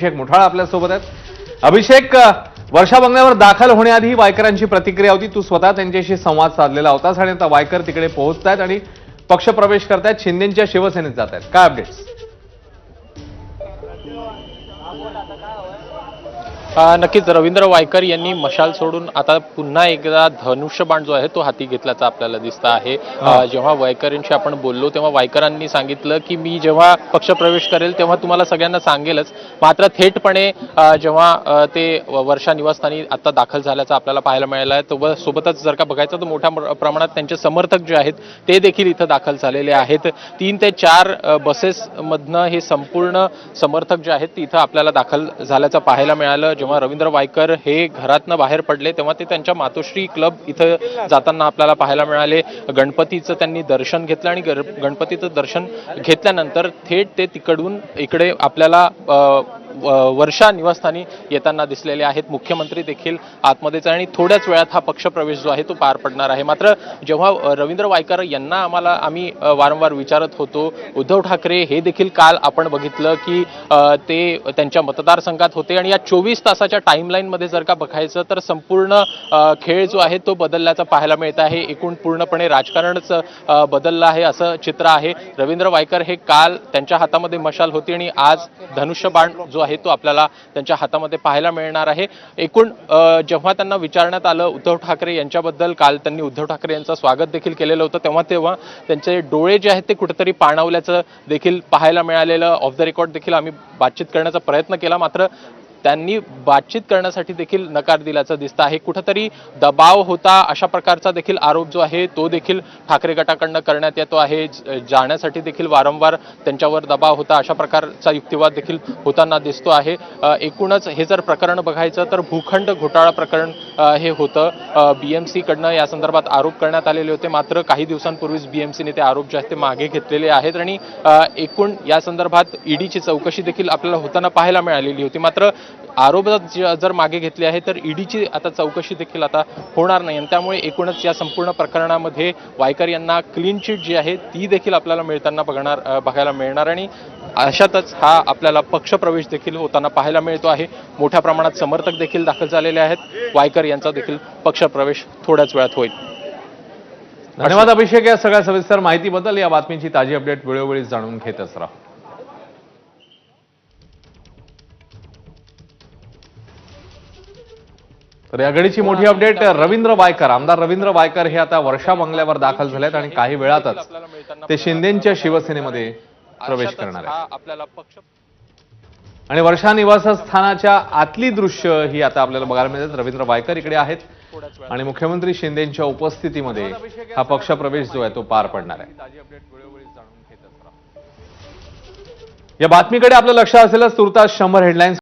अभिषेक मोठाळा आपल्यासोबत आहेत. अभिषेक वर्षा बंगल्यावर दाखल होण्याआधी वायकरांची प्रतिक्रिया होती. तू स्वतः त्यांच्याशी संवाद साधलेला होतास आणि आता वायकर तिकडे पोहोचतायत आणि पक्षप्रवेश करतायत. शिंदेच्या शिवसेनेत जात आहेत काय अपडेट्स नक्कीच रवींद्र वायकर यांनी मशाल सोडून आता पुन्हा एकदा धनुष्यबाण जो आहे तो हाती घेतल्याचा आपल्याला दिसत आहे. जेव्हा वायकरांशी आपण बोललो तेव्हा वायकरांनी सांगितलं की मी जेव्हा पक्षप्रवेश करेल तेव्हा तुम्हाला सगळ्यांना सांगेलच. मात्र थेटपणे जेव्हा ते वर्षा निवासस्थानी आता दाखल झाल्याचं आपल्याला पाहायला मिळालं आहे तो सोबतच जर का बघायचं तर मोठ्या प्र- प्रमाणात त्यांचे समर्थक जे आहेत ते देखील इथं दाखल झालेले आहेत. तीन ते चार बसेसमधनं हे संपूर्ण समर्थक जे आहेत ते इथं आपल्याला दाखल झाल्याचं पाहायला मिळालं. जेव्हा रवींद्र वायकर हे घरातनं बाहेर पडले तेव्हा ते त्यांच्या मातोश्री क्लब इथं जाताना आपल्याला पाहायला मिळाले. गणपतीचं त्यांनी दर्शन घेतलं आणि गणपतीचं दर्शन घेतल्यानंतर थेट ते तिकडून इकडे आपल्याला वर्षा निवासस्थानी येताना दिसलेले आहेत. मुख्यमंत्री देखील आतमध्येच आहे आणि थोड्याच वेळात हा पक्षप्रवेश जो आहे तो पार पडणार आहे. मात्र जेव्हा रवींद्र वायकर यांना आम्हाला आम्ही वारंवार विचारत होतो उद्धव ठाकरे हे देखील काल आपण बघितलं की ते त्यांच्या मतदारसंघात होते आणि या चोवीस तासाच्या टाईमलाईनमध्ये जर का बघायचं तर संपूर्ण खेळ जो आहे तो बदलल्याचा पाहायला मिळत आहे. एकूण पूर्णपणे राजकारणच बदललं आहे असं चित्र आहे. रवींद्र वायकर हे काल त्यांच्या हातामध्ये मशाल होती आणि आज धनुष्यबाण जो आहे तो आपल्याला त्यांच्या हातामध्ये पाहायला मिळणार आहे. एकूण जेव्हा त्यांना विचारण्यात आलं उद्धव ठाकरे यांच्याबद्दल काल त्यांनी उद्धव ठाकरे यांचं स्वागत देखील केलेलं होतं. तेव्हा तेव्हा त्यांचे डोळे जे आहेत ते कुठेतरी पाणावल्याचं देखील पाहायला मिळालेलं. ऑफ द रेकॉर्ड देखील आम्ही बातचीत करण्याचा प्रयत्न केला. मात्र त्यांनी बातचीत करण्यासाठी देखील नकार दिल्याचं दिसतं आहे. कुठंतरी दबाव होता अशा प्रकारचा देखील आरोप जो आहे तो देखील ठाकरे गटाकडनं करण्यात येतो आहे. जाण्यासाठी देखील वारंवार त्यांच्यावर दबाव होता अशा प्रकारचा युक्तिवाद देखील होताना दिसतो आहे. एकूणच हे जर प्रकरण बघायचं तर भूखंड घोटाळा प्रकरण हे होतं. बी एम सीकडनं या संदर्भात आरोप करण्यात आलेले होते. मात्र काही दिवसांपूर्वीच बी एम सीने ते आरोप जे आहेत ते मागे घेतलेले आहेत आणि एकूण या संदर्भात ईडीची चौकशी देखील आपल्याला होताना पाहायला मिळालेली होती. मात्र आरोप जर मागे घेतले आहे तर ईडीची आता चौकशी देखील आता होणार नाही. आणि त्यामुळे एकूणच या संपूर्ण प्रकरणामध्ये वायकर यांना क्लीन चिट जी आहे ती देखील आपल्याला मिळताना बघणार बघायला मिळणार. आणि अशातच हा आपल्याला पक्षप्रवेश देखील होताना पाहायला मिळतो आहे. मोठ्या प्रमाणात समर्थक देखील दाखल झालेले आहेत. वायकर यांचा देखील पक्षप्रवेश थोड्याच वेळात होईल. धन्यवाद अभिषेक या सगळ्या सविस्तर माहितीबद्दल. या बातमीची ताजी अपडेट वेळोवेळी जाणून घेतच राहा. तर या घडीची मोठी अपडेट रवींद्र वायकर आमदार रवींद्र वायकर हे आता वर्षा बंगल्यावर दाखल झालेत आणि काही वेळातच ते शिंदेच्या शिवसेनेमध्ये प्रवेश करणार आहेत. हा आपल्याला पक्ष आणि वर्षा निवासस्थानाच्या आतली दृश्य ही आता आपल्याला बघायला मिळतात. रवींद्र वायकर इकडे आहेत आणि मुख्यमंत्री शिंदेच्या उपस्थितीमध्ये हा पक्षप्रवेश जो आहे तो पार पडणार आहे. या बातमीकडे आपलं लक्ष असेलच तुर्तास शंभर हेडलाईन्स